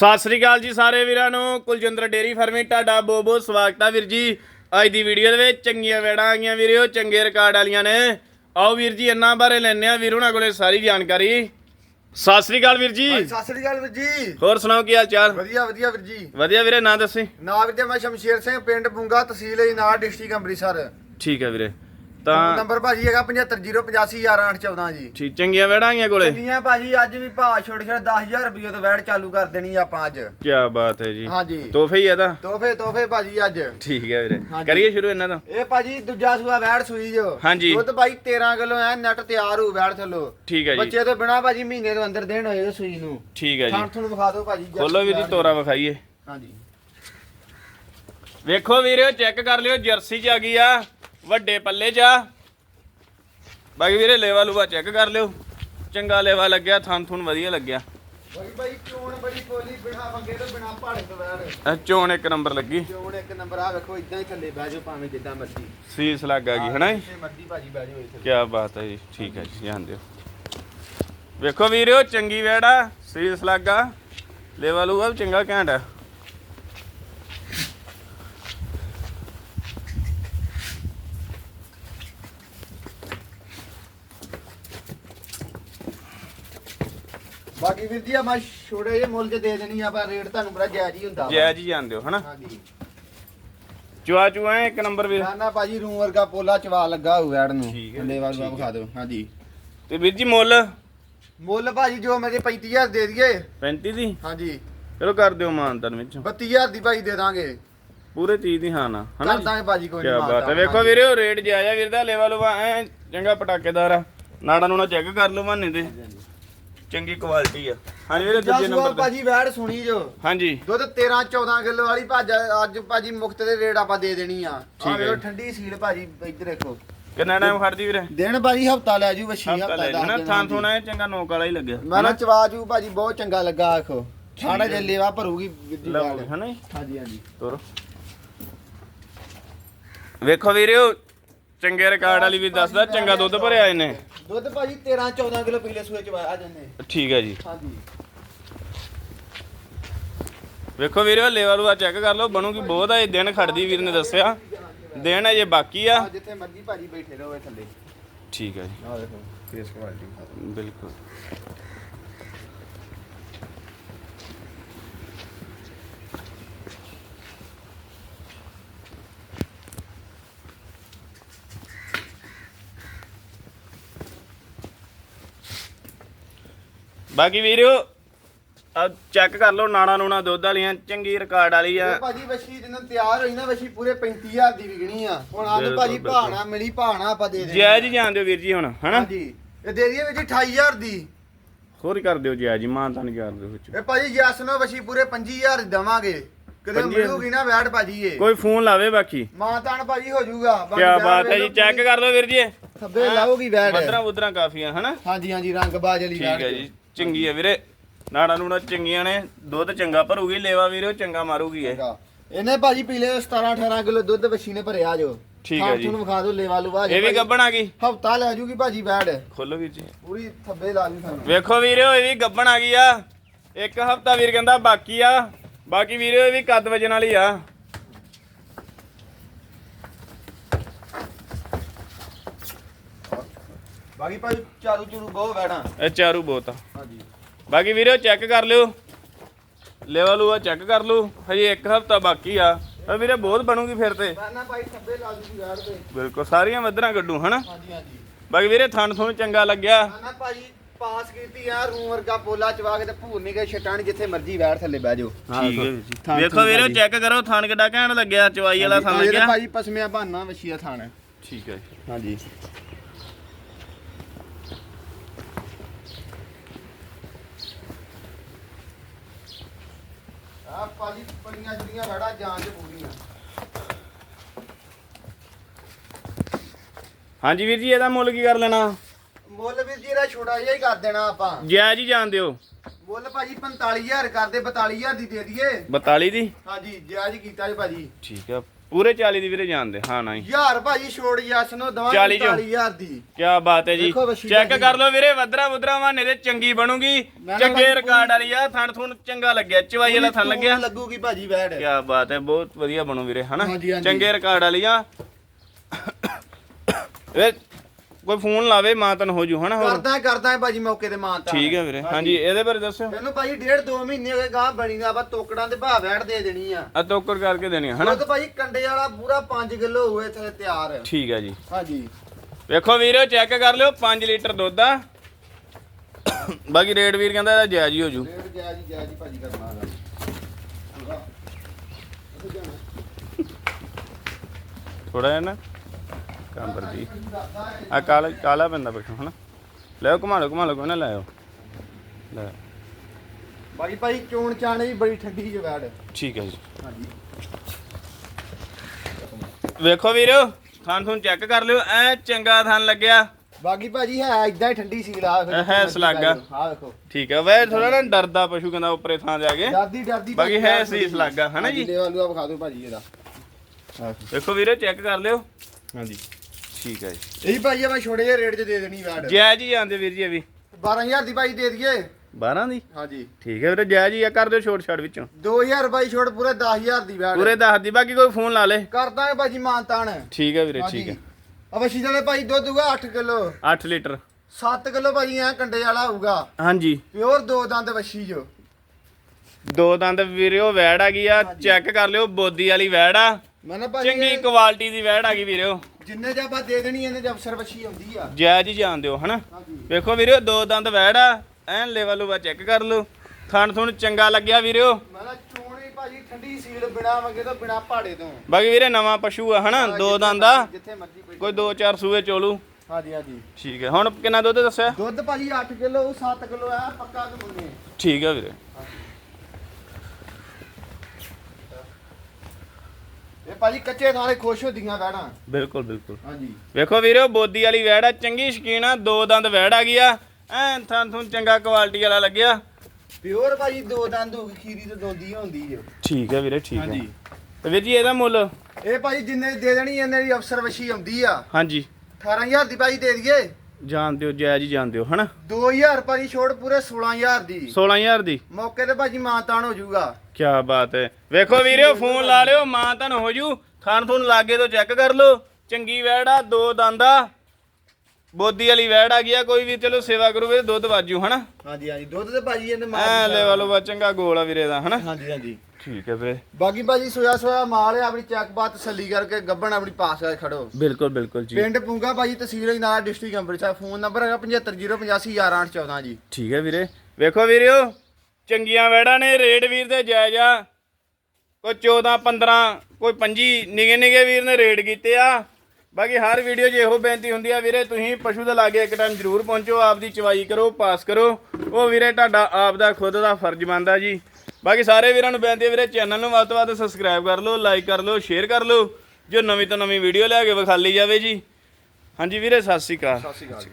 ਸਤਿ ਸ੍ਰੀ ਅਕਾਲ ਜੀ ਸਾਰੇ ਵੀਰਾਂ ਨੂੰ। ਕੁਲਜਿੰਦਰ ਡੇਰੀ ਫਾਰਮਿੰਗ ਤੁਹਾਡਾ ਬਹੁਤ ਬਹੁਤ ਸਵਾਗਤ ਆ ਵੀਰ ਜੀ। ਅੱਜ ਦੀ ਵੀਡੀਓ ਦੇ ਵਿੱਚ ਚੰਗੀਆਂ ਵੇੜਾਂ ਆ ਗਈਆਂ ਵੀਰਿਓ ਚੰਗੇ ਰਿਕਾਰਡ ਵਾਲੀਆਂ ਨੇ। ਆਓ ਵੀਰ ਜੀ ਇਹਨਾਂ ਬਾਰੇ ਲੈਣੇ ਆ ਵੀਰ ਉਹਨਾਂ ਕੋਲੇ ਸਾਰੀ ਜਾਣਕਾਰੀ। ਸਤਿ ਸ੍ਰੀ ਅਕਾਲ ਵੀਰ ਜੀ। ਸਤਿ ਸ੍ਰੀ ਅਕਾਲ ਵੀਰ ਜੀ। ਹੋਰ ਸੁਣਾਓ ਕੀ ਹਾਲ ਚਾਲ? ਵਧੀਆ ਵਧੀਆ ਵੀਰ ਜੀ। ਵਧੀਆ ਵੀਰੇ ਨਾਂ ਦੱਸੀ। ਨਾਮ ਵੀਰ ਮੈਂ ਸ਼ਮਸ਼ੇਰ ਸਿੰਘ ਪਿੰਡ ਬੁੰਗਾ ਤਹਿਸੀਲ ਜਨਾਰ ਡਿਸਟ੍ਰਿਕਟ ਅੰਮ੍ਰਿਤਸਰ। ਠੀਕ ਹੈ ਵੀਰੇ। ਤਾਂ ਨੰਬਰ ਭਾਜੀ ਹੈਗਾ 7508511814 ਜੀ। ਠੀਕ ਚੰਗੀਆਂ ਵੇੜਾਂ ਆਗੀਆਂ ਕੋਲੇ। ਚੰਗੀਆਂ ਭਾਜੀ ਅੱਜ ਵੀ ਭਾਅ ਛੋੜ ਛੋੜ 10000 ਰੁਪਏ ਤੋਂ ਵੈਟ ਚਾਲੂ ਕਰ ਦੇਣੀ ਆਪਾਂ ਅੱਜ। ਕੀ ਬਾਤ ਹੈ ਜੀ। ਹਾਂਜੀ। ਤੋਹਫੇ ਹੀ ਆ ਤਾਂ ਤੋਹਫੇ ਤੋਹਫੇ ਭਾਜੀ ਅੱਜ। ਠੀਕ ਹੈ ਵੀਰੇ। ਕਰੀਏ ਸ਼ੁਰੂ ਇਹਨਾਂ ਦਾ। ਇਹ ਭਾਜੀ ਦੂਜਾ ਸੂਆ ਵੈਟ ਸੂਈ ਜੋ। ਹਾਂਜੀ। ਦੁੱਧ ਭਾਈ 13 ਕਿਲੋ ਐ ਨਟ ਤਿਆਰ ਹੋ ਵੈਟ ਥੱਲੋ। ਠੀਕ ਹੈ ਜੀ। ਬੱਚੇ ਤੋਂ ਬਿਨਾ ਭਾਜੀ ਮਹੀਨੇ ਤੋਂ ਅੰਦਰ ਦੇਣ ਹੋਏਗਾ ਸੂਈ ਨੂੰ। ਠੀਕ ਹੈ ਥਾਂ ਜੀ ਤੁਹਾਨੂੰ ਵਿਖਾ ਦਿਓ ਭਾਜੀ ਖੋਲੋ ਵੀਰ ਜੀ ਵੈੜ ਤੋਰਾ ਵਿਖਾਈਏ। ਹਾਂਜੀ। ਵੇਖੋ ਵੀਰੇ ਚੈੱਕ ਕਰ ਲਿਓ ਜਰਸੀ ਚ ਆ ਗਈ ਆ। ਵੱਡੇ ਪੱਲੇ ਆ ਬਾਕੀ ਵੀਰੇ ਲੇਵਾ ਲੂਵਾ ਚੈੱਕ ਕਰ ਲਿਓ। ਚੰਗਾ ਲੇਵਾ ਲੱਗਿਆ ਥਣ ਥੁਣ ਵਧੀਆ ਲੱਗਿਆ। ਚੋਣ ਬੜੀ ਕੋਲੀ ਬਿਨਾ ਮੰਗੇ ਤੋਂ ਬਿਨਾ ਭਾੜੇ ਤੋਂ ਵੈੜ ਇਹ ਚੋਣ ਇੱਕ ਨੰਬਰ ਲੱਗੀ। ਚੋਣ ਇੱਕ ਨੰਬਰ ਆ ਵੇਖੋ ਇਦਾਂ ਹੀ ਥੱਲੇ ਬਹਿ ਜਾਓ ਭਾਵੇਂ ਜਿੱਦਾਂ ਮਰਜ਼ੀ। ਸੀਸ ਲੱਗ ਆ ਗਈ ਹਨਾ ਜਿੱਥੇ ਮਰਜ਼ੀ ਭਾਜੀ ਬਹਿ ਜਾਓ ਇੱਥੇ। ਕੀ ਬਾਤ ਹੈ ਜੀ ਠੀਕ ਹੈ ਜੀ ਜਾਣ ਦਿਓ। ਵੇਖੋ ਵੀਰਿਓ ਚੰਗੀ ਵੇੜਾ ਸੀਸ ਲੱਗਾ ਲੇਵਾ ਵੀ ਚੰਗਾ ਘੈਂਟ ਆ। ਬਾਕੀ ਵੀਰ ਜੀ ਆਪਾਂ ਛੋੜੇ ਜਿਹੇ ਮੁੱਲ 'ਚ ਦੇ ਦੇਣੀ ਆ, ਆਪਾਂ ਰੇਟ ਤੁਹਾਨੂੰ ਬੜਾ ਜਾਇਜ਼ ਹੀ ਹੁੰਦਾ। ਜੈ ਜੀ ਜਾਣ ਦਿਓ ਹਨਾ? ਹਾਂਜੀ। ਚੁਆ ਚੁਆ ਇੱਕ ਨੰਬਰ ਵੀਰ? ਨਾ ਨਾ ਭਾਜੀ ਰੂਮ ਵਰਗਾ ਪੋਲਾ ਚਵਾ ਲੱਗਾ ਹੋਊ ਵੈੜ ਨੂੰ। ਠੀਕ ਹੈ, ਥੱਲੇ ਵਾਲ ਹੈ। ਵਿਖਾ ਦਿਓ ਹਾਂਜੀ। ਤੇ ਵੀਰ ਜੀ ਮੁੱਲ? ਮੁੱਲ ਭਾਜੀ ਜੋ ਮੇਰੇ 35000 ਦੇ ਦਈਏ। 35 ਦੀ? ਹਾਂਜੀ। ਚਲੋ ਕਰ ਦਿਓ ਮਾਨਤਨ ਵਿੱਚ। 32000 ਦੀ ਭਾਜੀ ਦੇ ਦਾਂਗੇ। ਪੂਰੇ ਚੀਜ਼ ਦੀ ਹਾਂ ਨਾ ਹਨਾ ਕਰ ਜੀ? ਦਾਂਗੇ ਭਾਜੀ ਕੋਈ ਕੀ ਨਹੀਂ ਬਾਤ ਹੈ। ਵੇਖੋ ਵੀਰੇ ਉਹ ਰੇਟ ਜਾਇਆ ਵੀਰ ਦਾ ਲੈਵਲ ਵਾ ਐ ਚੰਗਾ ਪਟਾਕੇਦਾਰ ਆ। ਨਾੜਾ ਨੂੰ ਨਾ ਚੈੱਕ ਕਰ ਲਓ ਮਾਨੇ ਤੇ। ਚੰਗੀ ਕੁਆਲਿਟੀ ਆ। ਹਾਂਜੀ ਵੀਰੇ ਦੂਜੇ ਨੰਬਰ ਤੇ। ਭਾਜੀ ਵੈੜ ਸੁਣੀ ਜੋ। ਹਾਂਜੀ। ਦੁੱਧ 13 14 ਕਿਲੋ ਵਾਲੀ ਭਾਜ ਅੱਜ ਭਾਜੀ ਮੁਫਤ ਦੇ ਰੇਟ ਆਪਾਂ ਦੇ ਦੇਣੀ ਆ। ਆ ਵੇਖੋ ਜੀ। ਠੰਡੀ ਸੀਲ ਭਾਜੀ ਇੱਧਰ ਦੇਖੋ ਕਿੰਨਾ ਟਾਈਮ ਖੜਦੀ ਵੀਰੇ? ਦਿਨ ਭਾਜੀ ਹਫਤਾ ਲੈ ਜੂ ਵਛੀ ਹਫਤਾ ਹਫਤਾ ਲੈ ਜਾਣਾ ਥਾਂ ਥੋਣਾ ਚੰਗਾ ਨੋਕ ਵਾਲਾ ਹੀ ਲੱਗਿਆ। ਮੈਂ ਨਾ ਚਵਾਜੂ ਭਾਜੀ ਬਹੁਤ ਚੰਗਾ ਲੱਗਾ ਆਖੋ। ਸਾਡਾ ਜੇ। ਲੇਵਾ ਭਰੂਗੀ ਵਿੱਦੀ ਲਓ ਗੱਲ ਹਨਾ ਜੀ? ਹਾਂਜੀ ਹਾਂਜੀ। ਤੁਰ। ਵੇਖੋ ਵੀਰਿਓ ਚੰਗੇ ਰਿਕਾਰਡ ਵਾਲੀ ਵੀ ਦੱਸਦਾ ਚੰਗਾ ਦੁੱਧ ਭਰਿਆ ਇਹਨੇ। ਦੁੱਧ ਭਾਜੀ 13 14 ਕਿਲੋ ਪਿਛਲੇ ਸੂਏ ਚ ਆ ਜਾਂਦੇ। ਠੀਕ ਹੈ ਜੀ। ਹਾਂਜੀ। ਵੇਖੋ ਵੀਰਿਓ ਲੈਵਲ ਵਾ ਚੈੱਕ ਕਰ ਲਓ ਬਣੂਗੀ ਬਹੁਤ ਆ ਇਹ ਦਿਨ ਖੜਦੀ ਵੀਰ ਨੇ ਦੱਸਿਆ। ਦਿਨ ਅਜੇ ਬਾਕੀ ਆ। ਆ ਜਿੱਥੇ ਮਰਜ਼ੀ ਭਾਜੀ ਬੈਠੇ ਰਹੋ ਇਹ ਥੱਲੇ। ਠੀਕ ਹੈ ਜੀ। ਆ ਦੇਖੋ ਫੇਸ ਕੁਆਲਿਟੀ ਬਿਲਕੁਲ। ਬਾਕੀ ਵੀਰਿਓ ਆ ਚੈੱਕ ਕਰ ਲਓ ਨਾਣਾ ਨੂਣਾ ਦੁੱਧ ਵਾਲੀਆਂ ਚੰਗੀ ਰਿਕਾਰਡ ਵਾਲੀ ਆ। ਭਾਜੀ ਵਛੀ ਜਦੋਂ ਤਿਆਰ ਹੋਈ ਨਾ ਵਛੀ ਪੂਰੇ 35000 ਦੀ ਵਿਕਣੀ ਆ। ਹੁਣ ਬਿਲਕੁਲ, ਭਾਜੀ। ਭਾਣਾ ਮਿਲੀ ਭਾਣਾ ਆਪਾਂ ਦੇ ਦੇਣੀ ਜਾਇਜ਼ ਹੀ ਜਾਣ ਦਿਓ ਵੀਰ ਜੀ ਹੁਣ ਹਨਾ? ਹਾਂਜੀ। ਇਹ ਦੇ ਦਈਏ ਵਿੱਚ 28000 ਦੀ। ਹੋਰ ਕਰ ਦਿਓ ਜਾਇਜ਼ ਮਾਨ ਤਾਂ ਨਹੀਂ ਕਰ ਦਿਓ ਵਿੱਚ। ਇਹ ਭਾਜੀ ਜੈਸ ਨੂੰ ਵਛੀ ਪੂਰੇ 25000 ਦੀ ਦਵਾਂਗੇ। ਕਦੇ 25,000 ਮਿਲੂਗੀ ਨਾ ਵੈਟ ਭਾਜੀ ਇਹ। ਕੋਈ ਫੋਨ ਲਾਵੇ ਬਾਕੀ। ਮਾਂ ਤਾਣ ਭਾਜੀ ਹੋ ਜਾਊਗਾ। ਕੀ ਬਾਤ ਹੈ ਜੀ ਚੈੱਕ ਕਰ ਲਓ ਵੀਰ ਜੀ। ਥੱਬੇ ਲਾਉਗੀ ਵੈਟ। ਮਦਰਾਂ ਉਦਰਾਂ ਕਾਫੀਆਂ ਹਨਾ? ਹਾਂਜੀ ਹਾਂਜੀ ਰੰਗ ਬਾਜ ਵਾਲੀ ਠੀਕ ਹੈ ਜੀ। ਚੰਗੀ ਹੈ ਵੀਰੇ। ਨਾੜਾ ਨੂੜਾ ਚੰਗੀਆਂ ਨੇ ਦੁੱਧ ਚੰਗਾ ਭਰੂਗੀ ਲੇਵਾ ਵੀਰੇ ਉਹ ਚੰਗਾ ਮਾਰੂਗੀ ਇਹ। ਇਹਨੇ ਭਾਜੀ ਪੀਲੇ 17 18 ਕਿਲੋ ਦੁੱਧ ਵਛੀ ਨੇ ਭਰਿਆ ਜੋ। ਠੀਕ ਹੈ ਜੀ। ਤੁਹਾਨੂੰ ਵਿਖਾ ਦਿਓ ਲੇਵਾ ਲੂਵਾ ਇਹ ਵੀ ਗੱਬਣ ਆ ਗਈ? ਹਫਤਾ ਲੈ ਜੂਗੀ ਭਾਜੀ ਵੈਟ ਖੋਲੋ ਵੀਰ ਜੀ। ਪੂਰੀ ਥੱਬੇ ਲਾ ਜੂ ਤੁਹਾਨੂੰ ਵੇਖੋ ਵੀਰੇ ਇਹ ਵੀ ਗੱਬਣ ਆ ਗਈ ਆ। ਇੱਕ ਹਫਤਾ ਵੀਰ ਕਹਿੰਦਾ ਬਾਕੀ ਆ। ਬਾਕੀ ਵੀਰੇ ਇਹ ਵੀ ਕੱਦ ਵਜਣ ਵਾਲੀ ਆ। ਬਾਕੀ ਭਾਜੀ ਚਾਰੂ ਚੂਰੂ ਬਹੁਤ ਵੈੜਾਂ ਇਹ ਚਾਰੂ ਬਹੁਤ ਆ। ਬਾਕੀ ਵੀਰੇ ਚੈੱਕ ਕਰ ਲਿਓ। ਲੈਵਲ ਲੂਆ ਚੈੱਕ ਕਰ ਲਓ ਹਜੇ ਇੱਕ ਹਫਤਾ ਬਾਕੀ ਆ। ਤਾਂ ਵੀਰੇ ਬਹੁਤ ਬਣੂਗੀ ਫਿਰ ਤੇ। ਮੈਂ ਨਾ ਭਾਈ ਥੱਬੇ ਲਾ ਜੂਗੀ ਵੈਟ ਤੇ। ਬਿਲਕੁਲ ਸਾਰੀਆਂ ਮੱਧਰਾਂ ਕੱਢੂ ਹਨਾ? ਹਾਂਜੀ ਹਾਂਜੀ। ਬਾਕੀ ਵੀਰੇ ਥਣ ਥੁਣ ਚੰਗਾ ਲੱਗਿਆ। ਨਾ ਭਾਜੀ ਪਾਸ ਕੀਤੀ ਆ ਰੂਮ ਵਰਗਾ ਪੋਲਾ ਚਵਾ ਕੇ ਤੇ ਭੂਰ ਨਹੀਂ ਗਏ ਛਟਾਣ ਜਿੱਥੇ ਮਰਜ਼ੀ ਵੈਟ ਥੱਲੇ ਬਹਿ ਜਾਓ। ਠੀਕ ਹੈ ਜੀ। ਥਣ ਵੇਖੋ ਵੀਰੇ। ਚੈੱਕ ਕਰੋ ਥਣ ਕਿੱਡਾ ਘੈਂਟ ਲੱਗਿਆ ਚਵਾਈ ਵਾਲਾ ਥਣ ਲੱਗਿਆ। ਭਾਜੀ ਪਸਮਿਆ ਬਹਾਨਾ ਵਛੀਆ ਥਾਣ। ਠੀਕ ਹੈ। ਹਾਂਜੀ। ਆ ਭਾਜੀ ਬੜੀਆਂ ਜਿਹੜੀਆਂ ਵੜਾ ਜਾਨ ਚ ਪੂਰੀਆਂ। ਹਾਂਜੀ ਵੀਰ ਜੀ ਇਹਦਾ ਮੁੱਲ ਕੀ ਕਰ ਲੈਣਾ? ਮੁੱਲ ਵੀਰ ਜੀ ਦਾ ਛੋਟਾ ਜਿਹਾ ਹੀ ਕਰ ਦੇਣਾ ਆਪਾਂ। ਜਾਇਜ਼ ਹੀ ਜਾਣ ਦਿਓ। ਮੁੱਲ ਭਾਜੀ 45000 ਕਰਦੇ 42000 ਦੀ ਦੇ ਦਈਏ। 42 ਦੀ? ਹਾਂਜੀ ਜਾਇਜ਼ ਕੀਤਾ ਜੀ ਭਾਜੀ। ਠੀਕ ਆ। ਪੂਰੇ 40 ਦੀ ਵੀਰੇ ਜਾਣਦੇ ਹਾਂ ਨਾ ਜੀ ਯਾਰ ਭਾਜੀ ਛੋੜ ਯਸ ਨੂੰ ਦਵਾਂਗੇ 40 ਜੋ। 40000 ਦੀ। ਕੀ ਬਾਤ ਹੈ ਜੀ। ਦੇਖੋ ਚੈੱਕ ਭਾਜੀ। ਕਰ ਲਓ ਵੀਰੇ ਵਧਰਾ ਵਧਰਾ ਮਾਨੇ ਦੇ ਚੰਗੀ ਬਣੂਗੀ। ਨਾ ਚੰਗੇ ਭਾਜੀ, ਰਿਕਾਰਡ ਵਾਲੀ ਆ ਥਣ ਥੁਣ ਚੰਗਾ ਲੱਗਿਆ ਚਵਾਈ ਵਾਲਾ ਥਣ ਲੱਗਿਆ। ਲੱਗੂਗੀ ਭਾਜੀ ਵੈੜ ਕੀ ਬਾਤ ਹੈ ਬਹੁਤ ਵਧੀਆ ਬਣੂ ਵੀਰੇ ਹਨਾ? ਹਾਂਜੀ, ਹਾਂਜੀ। ਚੰਗੇ ਰਿਕਾਰਡ ਵਾਲੀ ਆ। ਇਹ ਕੋਈ ਫੋਨ ਲਾਵੇ ਮਾਂ ਤਨ ਹੋ ਜੂ ਹਨਾ ਹੋਰ? ਕਰਦਾ ਕਰਦਾ ਭਾਜੀ ਮੌਕੇ ਤੇ ਮਾਨਤਾ ਠੀਕ ਹੈ ਵੀਰੇ। ਹਾਂਜੀ ਇਹਦੇ ਬਾਰੇ ਦੱਸਿਓ ਇਹਨੂੰ ਭਾਜੀ ਡੇਢ ਦੋ ਮਹੀਨੇ ਹੋ ਗਏ ਗਾਂ ਬਣੀ ਦਾ ਆਪਾਂ ਤੋਕੜਾਂ ਦੇ ਭਾਅ ਵੈੜ ਦੇ ਦੇਣੀ ਆ। ਆ ਤੋਕਰ ਕਰਕੇ ਦੇਣੀ ਆ, ਹਨਾ? ਦੁੱਧ ਭਾਜੀ ਕੰਡੇ ਵਾਲਾ ਪੂਰਾ 5 ਕਿਲੋ ਹੋਏ ਇੱਥੇ ਤਿਆਰ। ਠੀਕ ਹੈ ਜੀ। ਹਾਂਜੀ। ਵੇਖੋ ਵੀਰੋ ਚੈੱਕ ਕਰ ਲਿਓ 5 ਲੀਟਰ ਦੁੱਧ ਆ। ਬਾਕੀ ਰੇਟ ਵੀਰ ਕਹਿੰਦਾ ਇਹਦਾ ਜਾਇਜ਼ ਹੀ ਹੋ ਜੂ। ਰੇਟ ਜੈ ਜੀ ਜੈ ਜੀ ਭਾਜੀ ਕਰਨਾ ਹੈਗਾ। ਥੋੜਾ ਜਿਹਾ ਨਾ। ਕੰਬਰ ਜੀ ਆ ਕਾਲਾ ਕਾਲਾ ਪੈਂਦਾ ਬੈਠੋ ਹਨਾ? ਲੈ ਘੁਮਾ ਲਓ ਘੁਮਾ ਲਓ ਕੋਈ ਨਾ ਲੈ ਆਓ। ਲੈ ਬਾਈ ਭਾਈ ਚੋਣ ਚਾਣੇ ਵੀ ਬੜੀ ਠੰਡੀ ਜਿਹੀ ਵੈੜ ਠੀਕ ਹੈ ਜੀ। ਹਾਂਜੀ। ਵੇਖੋ ਵੀਰੋ ਥਾਨ ਥੂਨ ਚੈੱਕ ਕਰ ਲਿਓ ਐ ਚੰਗਾ ਥਾਨ ਲੱਗਿਆ। ਬਾਕੀ ਭਾਜੀ ਹੈ ਇਦਾਂ ਹੀ ਠੰਡੀ ਸੀ ਲਾ ਇਹ ਹੈ ਸਲਾਗਾ। ਹਾਂ ਵੇਖੋ। ਠੀਕ ਹੈ ਵੈ ਥੋੜਾ ਨਾ ਡਰਦਾ ਪਸ਼ੂ ਕਹਿੰਦਾ ਉੱਪਰੇ ਥਾਂ ਜਾ ਕੇ। ਡਰਦੀ ਡਰਦੀ ਬਾਕੀ ਹੈ ਸੀ ਸਲਾਗਾ, ਹਨਾ ਜੀ? ਲੈ ਵਾਲੂ ਆ ਵਿਖਾ ਦਿਓ ਭਾਜੀ ਇਹਦਾ। ਹਾਂ ਵੇਖੋ ਵੀਰੋ ਚੈੱਕ ਕਰ ਲਿਓ। ਹਾਂਜੀ। ਠੀਕ ਹੈ ਜੀ। ਇਹ ਭਾਜੀ ਮੈਂ ਛੋੜੇ ਜਿਹੇ ਰੇਟ 'ਚ ਦੇ ਦੇਣੀ ਵੈੜ। ਜਾਇਜ਼ ਹੀ ਆਂਦੇ ਵੀਰ ਜੀ ਇਹ ਵੀ। 12000 ਦੀ ਭਾਜੀ ਦੇ ਦਈਏ। 12 ਦੀ? ਹਾਂਜੀ। ਠੀਕ ਹੈ ਵੀਰੇ ਜਾਇਜ਼ ਹੀ ਆ ਕਰ ਦਿਓ ਛੋਟ ਛਾੜ ਵਿੱਚੋਂ। 2000 ਭਾਈ ਛੋੜ ਪੂਰੇ 10000 ਦੀ ਵੈੜ। ਪੂਰੇ ਦੱਸ ਦੀ ਬਾਕੀ ਕੋਈ ਫੋਨ ਲਾ ਲੇ। ਕਰਦਾ ਹੈ ਭਾਜੀ ਮਾਨਤਾਨ ਠੀਕ ਹੈ ਵੀਰੇ ਠੀਕ ਹੈ। ਅਵਸ਼ੀ ਦੇ ਭਾਈ ਦੁੱਧ ਹੋਊਗਾ 8 ਕਿਲੋ। 8 ਲੀਟਰ। 7 ਕਿਲੋ ਭਾਜੀ ਐ ਕੰਡੇ ਵਾਲਾ ਹੋਊਗਾ। ਹਾਂਜੀ। ਪਿਓਰ ਦੋ ਦੰਦ ਵਸ਼ੀ ਜੋ। ਦੋ ਦੰਦ ਵੀਰਿਓ ਵੈੜ ਆ ਗਈ ਆ ਚੈੱਕ ਕਰ ਲਿਓ ਬੋਦੀ ਵਾਲੀ ਵੈੜ ਆ। ਚੰਗੀ ਕੁਆਲਿਟੀ ਦੀ ਵੈੜ ਆ ਗਈ ਵੀਰਿਓ ਜਿੰਨੇ ਜਾਂ ਆਪਾਂ ਦੇ ਦੇਣੀ ਇਹਨੇ ਜਬ ਅਫਸਰ ਵਸ਼ੀ ਆਉਂਦੀ ਆ। ਜਾਇਜ਼ ਹੀ ਜਾਣ ਦਿਓ ਹਨਾ? ਵੇਖੋ ਵੀਰਿਓ ਦੋ ਦੰਦ ਵੈੜ ਐਨ ਲੈਵਲ ਉਵਾ ਚੈੱਕ ਕਰ ਲਓ। ਥਣ ਥੁਣ ਚੰਗਾ ਲੱਗਿਆ ਵੀਰਿਓ। ਮੈਂ ਨਾ ਚੋਣੀ ਭਾਜੀ ਠੰਡੀ ਸੀਲ ਬਿਨਾ ਮੰਗੇ ਤੋਂ ਬਿਨਾ ਪਹਾੜੇ ਤੋਂ। ਬਾਕੀ ਵੀਰੇ ਨਵਾਂ ਪਸ਼ੂ ਆ ਹਨਾ? ਦੋ ਦੰਦ ਆ। ਜਿੱਥੇ ਮਰਜ਼ੀ ਕੋਈ ਕੋਈ ਦੋ ਚਾਰ ਸੂਏ ਚੋਲੂ। ਹਾਂਜੀ ਹਾਂਜੀ। ਠੀਕ ਹੈ। ਹੁਣ ਕਿੰਨਾ ਦੁੱਧ ਦੱਸਿਆ? ਦੁੱਧ ਭਾਜੀ 8 ਕਿਲੋ 7 ਕਿਲੋ ਆ ਪੱਕਾ ਤੇ ਮੰਗੇ ਠੀਕ ਹੈ ਵੀਰੇ। ਇਹ ਭਾਜੀ ਕੱਚੇ ਥਾਲੇ ਖੁਸ਼ ਹੁੰਦੀਆਂ ਵੈੜਾਂ ਬਿਲਕੁਲ ਬਿਲਕੁਲ। ਹਾਂਜੀ। ਵੇਖੋ ਵੀਰੋ ਬੋਦੀ ਵਾਲੀ ਵੈੜ ਆ ਚੰਗੀ ਸ਼ਕੀਨ ਆ ਦੋ ਦੰਦ ਵੈੜ ਆ ਆ। ਐਨ ਥਣ ਥੁਣ ਚੰਗਾ ਕੁਆਲਿਟੀ ਵਾਲਾ ਲੱਗਿਆ। ਪਿਓਰ ਭਾਜੀ ਦੋ ਦੰਦ ਹੋ ਗਈ ਖੀਰੀ ਤੇ ਦੋਂਦੀ ਹੁੰਦੀ ਜੋ ਠੀਕ ਹੈ ਵੀਰੇ ਠੀਕ ਹੈ ਹਾਂਜੀ। ਤੇ ਵੀਰ ਜੀ ਇਹਦਾ ਮੁੱਲ? ਇਹ ਭਾਜੀ ਜਿੰਨੇ ਦੀ ਦੇ ਦੇਣੀ ਇਹਨੇ ਦੀ ਅਫਸਰ ਵਸ਼ੀ ਆਉਂਦੀ ਆ। ਹਾਂਜੀ। 18000 ਦੀ ਭਾਜੀ ਦੇ ਦਈਏ। ਜਾਣ ਦਿਓ ਜਾਇਜ਼ ਹੀ ਜਾਣ ਦਿਓ ਹਨਾ? 2000 ਭਾਜੀ ਛੋੜ ਪੂਰੇ 16000 ਦੀ। 16000 ਦੀ? ਮੌਕੇ ਤੇ ਭਾਜੀ ਮਾਨਤਾਨ ਹੋ ਜਾਊਗਾ। ਕੀ ਬਾਤ ਹੈ। ਵੇਖੋ ਵੀਰਿਓ ਫੋਨ ਲਾ ਲਿਓ ਮਾਂ ਤਾਂ ਹੋ ਜੂ। ਥਣ ਥੁਣ ਲਾਗੇ ਤੋਂ ਚੈੱਕ ਕਰ ਲਓ। ਚੰਗੀ ਵੈੜ ਆ ਦੋ ਦੰਦਾ ਬੋਦੀ ਵਾਲੀ ਵੈੜ ਆ ਗਿਆ ਕੋਈ ਵੀ ਚਲੋ ਸੇਵਾ ਕਰੂ ਵੀਰੇ ਦੁੱਧ ਵਾਜੂ ਹਨਾ? ਹਾਂਜੀ ਹਾਂਜੀ ਦੁੱਧ ਤੇ ਭਾਜੀ ਇਹਨੇ ਐ ਲੈ ਵਾਲੋ ਚੰਗਾ ਗੋਲ ਆ ਵੀਰੇ ਦਾ ਹਨਾ? ਹਾਂਜੀ ਹਾਂਜੀ। ਠੀਕ ਹੈ ਵੀਰੇ। ਬਾਕੀ ਭਾਜੀ ਸੋਇਆ ਸੋਇਆ ਮਾਲ ਹੈ ਆਪਣੀ ਚੈੱਕ ਬਾਤ ਤਸੱਲੀ ਕਰਕੇ ਗੱਬਣ ਆਪਣੀ ਪਾਸ ਕਰਕੇ ਖੜੋ। ਬਿਲਕੁਲ ਬਿਲਕੁਲ ਜੀ। ਪਿੰਡ ਪੂੰਗਾ ਭਾਜੀ ਤਹਿਸੀਲ ਨਾਲ ਡਿਸਟ੍ਰਿਕਟ ਅੰਮ੍ਰਿਤਸਰ ਫੋਨ ਨੰਬਰ ਹੈਗਾ 7508511814 ਜੀ। ਠੀਕ ਹੈ ਵੀਰੇ। ਵੇਖੋ ਵੀਰਿਓ ਚੰਗੀਆਂ ਵੈੜਾਂ ਨੇ ਰੇਡ ਵੀਰ ਦੇ ਜਾਇਜ਼ ਆ। ਕੋਈ 14 15 ਕੋਈ 25 ਨਿਗੇ ਨਿਗੇ ਵੀਰ ਨੇ ਰੇਡ ਕੀਤੇ ਆ। ਬਾਕੀ ਹਰ ਵੀਡੀਓ 'ਚ ਇਹੋ ਬੇਨਤੀ ਹੁੰਦੀ ਆ ਵੀਰੇ ਤੁਸੀਂ ਪਸ਼ੂ ਦੇ ਲਾਗੇ ਇੱਕ ਟਾਈਮ ਜ਼ਰੂਰ ਪਹੁੰਚੋ ਆਪਦੀ ਚਵਾਈ ਕਰੋ ਪਾਸ ਕਰੋ। ਉਹ ਵੀਰੇ ਤੁਹਾਡਾ ਆਪ ਦਾ ਖੁਦ ਦਾ ਫਰਜ਼ ਬਣਦਾ ਜੀ। ਬਾਕੀ ਸਾਰੇ ਵੀਰਾਂ ਨੂੰ ਬੇਨਤੀ ਹੈ ਵੀਰੇ ਚੈਨਲ ਨੂੰ ਵੱਧ ਤੋਂ ਵੱਧ ਸਬਸਕ੍ਰਾਈਬ ਕਰ ਲਓ ਲਾਈਕ ਕਰ ਲਓ ਸ਼ੇਅਰ ਕਰ ਲਓ, ਜੋ ਨਵੀਂ ਤੋਂ ਨਵੀਂ ਵੀਡੀਓ ਲਿਆ ਕੇ ਵਿਖਾਲੀ ਜਾਵੇ ਜੀ। ਹਾਂਜੀ ਵੀਰੇ, ਸਤਿ ਸ਼੍ਰੀ ਅਕਾਲ। ਸਤਿ ਸ਼੍ਰੀ ਅਕਾਲ ਜੀ।